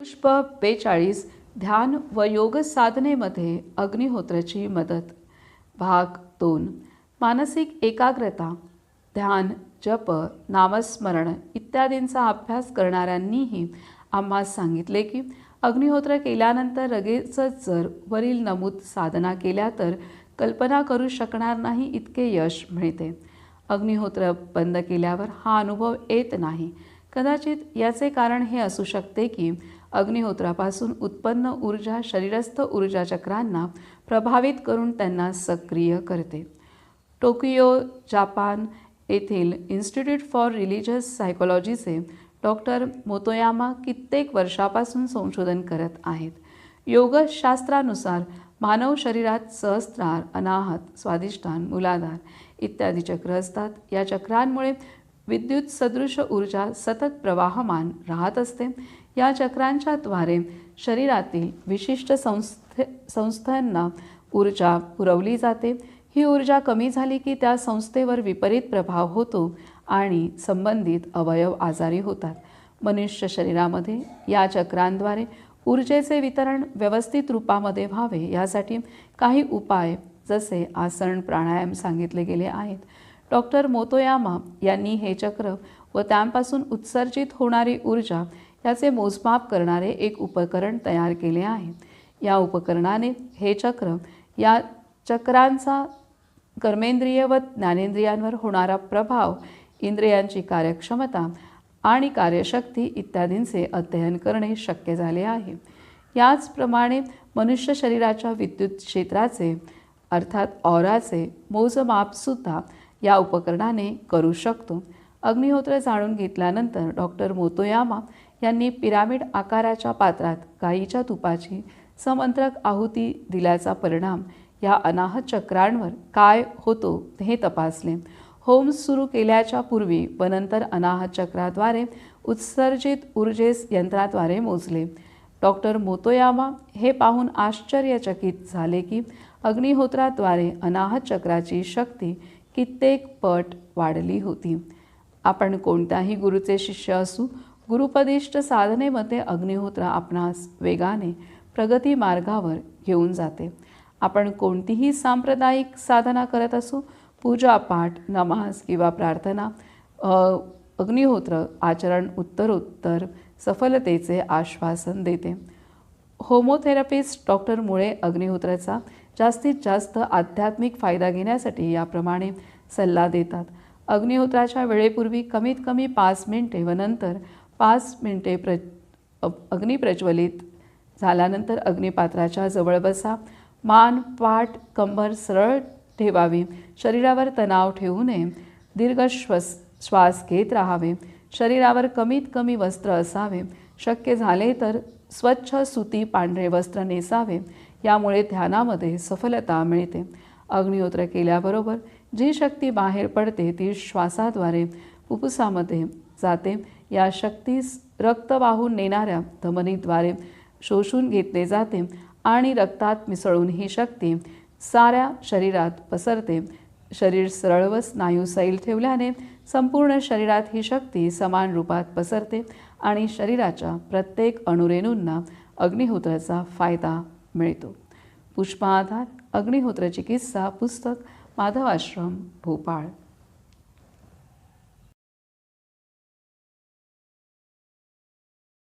पुष्प बेचाळीस ध्यान व योग साधनेमध्ये अग्निहोत्राची मदत. भाग दोन. मानसिक एकाग्रता ध्यान जप नामस्मरण इत्यादींचा अभ्यास करणाऱ्यांनीही आम्हास सांगितले की अग्निहोत्र केल्यानंतर लगेचच जर वरील नमूद साधना केल्या तर कल्पना करू शकणार नाही इतके यश मिळते. अग्निहोत्र बंद केल्यावर हा अनुभव येत नाही. कदाचित याचे कारण हे असू शकते की अग्निहोत्रापासून उत्पन्न ऊर्जा शरीरस्थ ऊर्जा चक्रांना प्रभावित करून त्यांना सक्रिय करते. टोकियो जापान येथील इन्स्टिट्यूट फॉर रिलिजियस सायकोलॉजीचे डॉक्टर मोतोयामा कित्येक वर्षापासून संशोधन करत आहेत. योगशास्त्रानुसार मानव शरीरात सहस्त्रार अनाहत स्वादिष्टान मूलाधार इत्यादी चक्र असतात. या चक्रांमुळे विद्युत सदृश ऊर्जा सतत प्रवाहमान राहत असते. या चक्रांच्या द्वारे शरीरातील विशिष्ट संस्थे संस्थांना ऊर्जा पुरवली जाते. ही ऊर्जा कमी झाली की त्या संस्थेवर विपरीत प्रभाव होतो आणि संबंधित अवयव आजारी होतात. मनुष्य शरीरामध्ये या चक्रांद्वारे ऊर्जेचे वितरण व्यवस्थित रूपामध्ये व्हावे यासाठी काही उपाय जसे आसन प्राणायाम सांगितले गेले आहेत. डॉक्टर मोतोयामा यांनी हे चक्र व त्यांपासून उत्सर्जित होणारी ऊर्जा याचे मोजमाप करणारे एक उपकरण तयार केले आहे. या उपकरणाने हे चक्र या चक्रांचा कर्मेंद्रिय व ज्ञानेंद्रियांवर होणारा प्रभाव इंद्रियांची कार्यक्षमता आणि कार्यशक्ती इत्यादींचे अध्ययन करणे शक्य झाले आहे. याचप्रमाणे मनुष्य शरीराच्या विद्युत क्षेत्राचे अर्थात ऑराचे मोजमापसुद्धा या उपकरणाने करू शकतो. अग्निहोत्र जाणून घेतल्यानंतर डॉक्टर मोतोयामा यांनी पिरामिड आकाराच्या पात्रात गाईच्या तुपाची समंत्रक आहुती दिल्याचा परिणाम या अनाहत चक्रांवर काय होतो हे तपासले. होम सुरू केल्याच्या पूर्वी व नंतर अनाहत चक्राद्वारे उत्सर्जित ऊर्जेस यंत्राद्वारे मोजले. डॉक्टर मोतोयामा हे पाहून आश्चर्यचकित झाले की अग्निहोत्राद्वारे अनाहत चक्राची शक्ती कित्येक पट वाढली होती. आपण कोणत्याही गुरुचे शिष्य असू गुरुपदिष्ट साधनेमध्ये अग्निहोत्र आपणास वेगाने प्रगती मार्गावर घेऊन जाते. आपण कोणतीही सांप्रदायिक साधना करत असू पूजा पाठ नमाज किंवा प्रार्थना अग्निहोत्र आचरण उत्तरोत्तर सफलतेचे आश्वासन देते. होमोथेरपिस्ट डॉक्टर मुळे अग्निहोत्राचा जास्तीत जास्त आध्यात्मिक फायदा घेण्यासाठी याप्रमाणे सल्ला देतात. अग्निहोत्राच्या वेळेपूर्वी कमीत कमी पाच मिनिटे व नंतर पाच मिनटे प्र अग्नी प्रज्वलित झाल्यानंतर अग्निपात्राच्या जवळ बसा. मान पाठ कंबर सरळ ठेवावी. शरीरावर तणाव ठेवू नये. दीर्घ श्वस श्वास घेत राहावे. शरीरावर कमीत कमी वस्त्र असावे. शक्य झाले तर स्वच्छ सुती पांढरे वस्त्र नेसावे. यामुळे ध्यानामध्ये सफलता मिळते. अग्निहोत्र केल्याबरोबर जी शक्ती बाहेर पडते ती श्वासाद्वारे फुफ्फुसामध्ये जाते. या शक्तीस रक्त वाहून नेणाऱ्या धमनीद्वारे शोषून घेतले जाते आणि रक्तात मिसळून ही शक्ती साऱ्या शरीरात पसरते. शरीर सरळ व स्नायू सैल ठेवल्याने संपूर्ण शरीरात ही शक्ती समान रूपात पसरते आणि शरीराच्या प्रत्येक अणुरेणूंना अग्निहोत्राचा फायदा मिळतो. पुष्पाधार अग्निहोत्र चिकित्सा पुस्तक माधवाश्रम भोपाळ.